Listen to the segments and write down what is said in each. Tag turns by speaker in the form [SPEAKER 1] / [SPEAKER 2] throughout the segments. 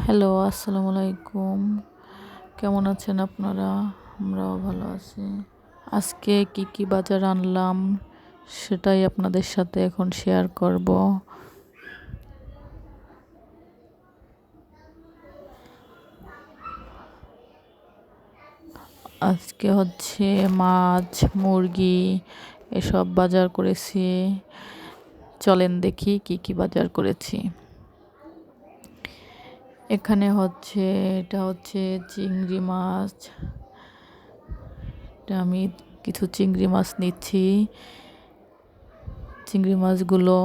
[SPEAKER 1] Hello, আসসালামু আলাইকুম। কেমন আছেন আপনারা? আমরাও ভালো আছি। আজকে কি কি বাজার আনলাম সেটাই আপনাদের সাথে এখন শেয়ার করব। আজকে হচ্ছে মাছ, মুরগি এসব বাজার করেছি। চলেন দেখি কি কি বাজার করেছি। এখানে হচ্ছে, এটা হচ্ছে চিংড়ি মাছ। এটা আমি কিছু চিংড়ি মাছ নিচ্ছি। চিংড়ি মাছগুলো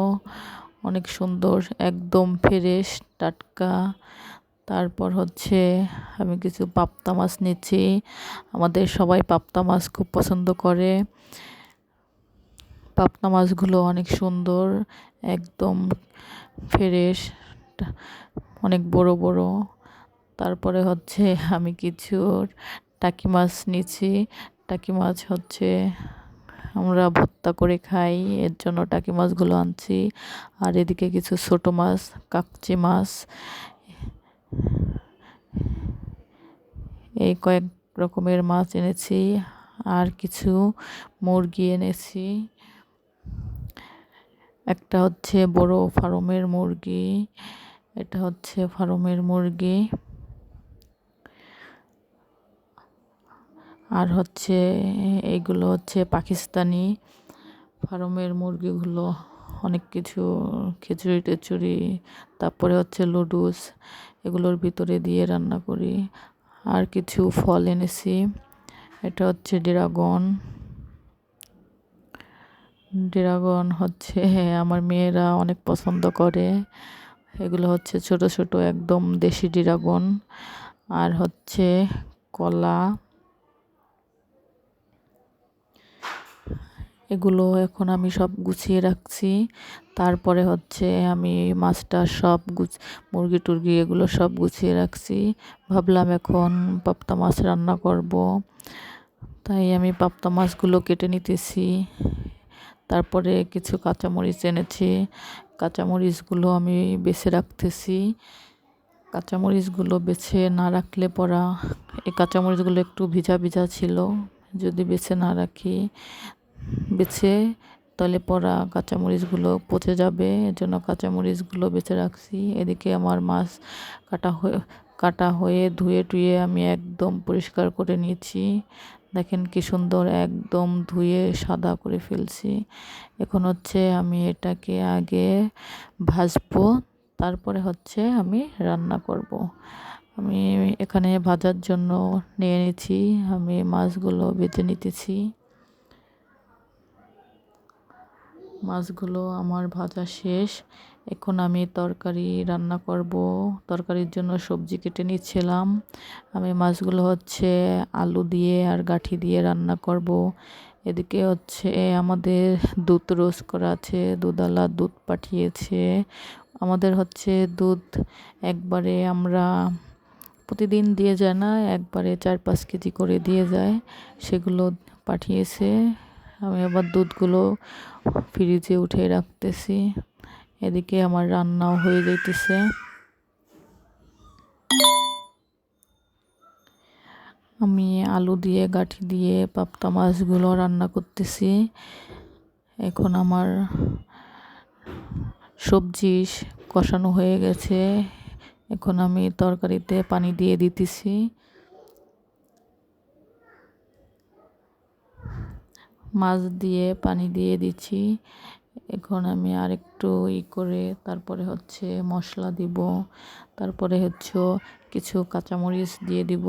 [SPEAKER 1] অনেক সুন্দর, একদম ফ্রেশ, টাটকা। তারপর হচ্ছে আমি কিছু পাপ্তা মাছ নিচ্ছি। আমাদের সবাই পাপ্তা মাছ খুব পছন্দ করে। পাপ্তা মাছগুলো অনেক সুন্দর, একদম ফ্রেশ অনেক বড় বড়। তারপরে হচ্ছে আমি কিছু টাকি মাছ নিচ্ছি। টাকি মাছ হচ্ছে আমরা ভর্তা করে খাই, এর জন্য টাকি মাছগুলো আনছি। আর এদিকে কিছু ছোট মাছ, কাকচি মাছ। এই কয়েক রকমের মাছ এনেছি। আর কিছু মুরগি এনেছি। একটা হচ্ছে বড় ফার্মের মুরগি। এটা হচ্ছে ফার্মের মুরগি। আর হচ্ছে এইগুলো হচ্ছে পাকিস্তানি। ফার্মের মুরগিগুলো অনেক কিছু, খিচুড়ি টিচুড়ি, তারপরে হচ্ছে লুডুস, এগুলোর ভিতরে দিয়ে রান্না করি। আর কিছু ফল এনেছি, এটা হচ্ছে ড্রাগন। ড্রাগন হচ্ছে আমার মেয়েরা অনেক পছন্দ করে। এগুলো হচ্ছে ছোট ছোট একদম দেশি ড্রাগন। আর হচ্ছে কলা। এগুলো এখন আমি সব গুছিয়ে রাখছি। তারপরে হচ্ছে আমি মাছটা সব গুছ, মুরগি টুরগি এগুলো সব গুছিয়ে রাখছি। ভাবলাম এখন পাপ্তা মাছ রান্না করব। তাই আমি পাপ্তা মাছগুলো কেটে নিতেছি। তারপরে কিছু কাঁচামরিচ এনেছি। কাঁচামরিচগুলো আমি বেছে রাখতেছি। কাঁচামরিচগুলো বেছে না রাখলে পরা, এই কাঁচামরিচগুলো একটু ভিজা ভিজা ছিল। যদি বেছে না রাখি, বেছে, তাহলে পরা কাঁচামরিচগুলো পচে যাবে। এর জন্য কাঁচামরিচগুলো বেছে রাখছি। এদিকে আমার মাছ কাটা হয়ে কাটা হয়ে ধুয়ে টুয়ে আমি একদম পরিষ্কার করে নিয়েছি। দেখেন কি সুন্দর একদম ধুয়ে সাদা করে ফেলছি। এখন হচ্ছে আমি এটাকে আগে ভাজবো, তারপরে হচ্ছে আমি রান্না করব। আমি এখানে ভাজার জন্য নিয়ে নিয়েছি, আমি মাছগুলো বেছে নিতেছি। মাছগুলো আমার ভাজা শেষ। এখন আমি তরকারি রান্না করব। তরকারির জন্য সবজি কেটে নিচ্ছিলাম। আমি মাছগুলো হচ্ছে আলু দিয়ে আর গাঠি দিয়ে রান্না করব। এদিকে হচ্ছে আমাদের দুধ রোজ করা আছে, দুধওয়ালা দুধ পাঠিয়েছে। আমাদের হচ্ছে দুধ একবারে আমরা প্রতিদিন দিয়ে যায় না, একবারে চার পাঁচ কেজি করে দিয়ে যায়। সেগুলো পাঠিয়েছে। আমি আবার দুধগুলো ফ্রিজে উঠে রাখতেছি। এদিকে আমার রান্নাও হয়ে যাইতেছে। আমি আলু দিয়ে, গাঠি দিয়ে পাপ্তা মাছগুলো রান্না করতেছি। এখন আমার সবজি কষানো হয়ে গেছে। এখন আমি তরকারিতে পানি দিয়ে দিতেছি। মাছ দিয়ে পানি দিয়ে দিচ্ছি। এখন আমি আর একটু ই করে তারপরে হচ্ছে মশলা দিব তারপরে হচ্ছে কিছু কাঁচামরিচ দিয়ে দিব।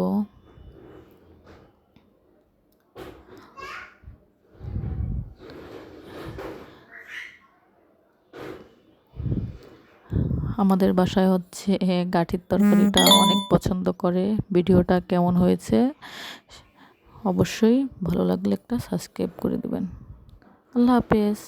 [SPEAKER 1] আমাদের বাসায় হচ্ছে গাঠির তরকারিটা অনেক পছন্দ করে। ভিডিওটা কেমন হয়েছে? অবশ্যই ভালো লাগলে একটা সাবস্ক্রাইব করে দেবেন। আল্লাহ হাফেজ।